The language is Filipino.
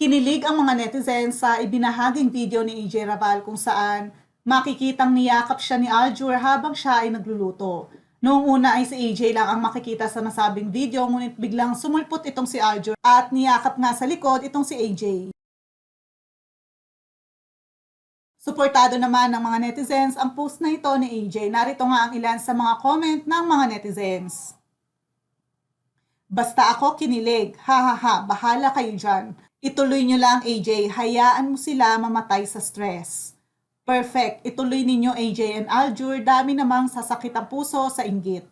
Kinilig ang mga netizens sa ibinahaging video ni AJ Rabal kung saan makikitang niyakap siya ni Aljur habang siya ay nagluluto. Noong una ay si AJ lang ang makikita sa nasabing video ngunit biglang sumulpot itong si Aljur at niyakap nga sa likod itong si AJ. Suportado naman ng mga netizens ang post na ito ni AJ. Narito nga ang ilan sa mga comment ng mga netizens. Basta ako kinilig. Ha ha ha, bahala kayo dyan. Ituloy nyo lang AJ, hayaan mo sila mamatay sa stress. Perfect, ituloy ninyo AJ and Aljur, dami namang sasakit ang puso sa inggit.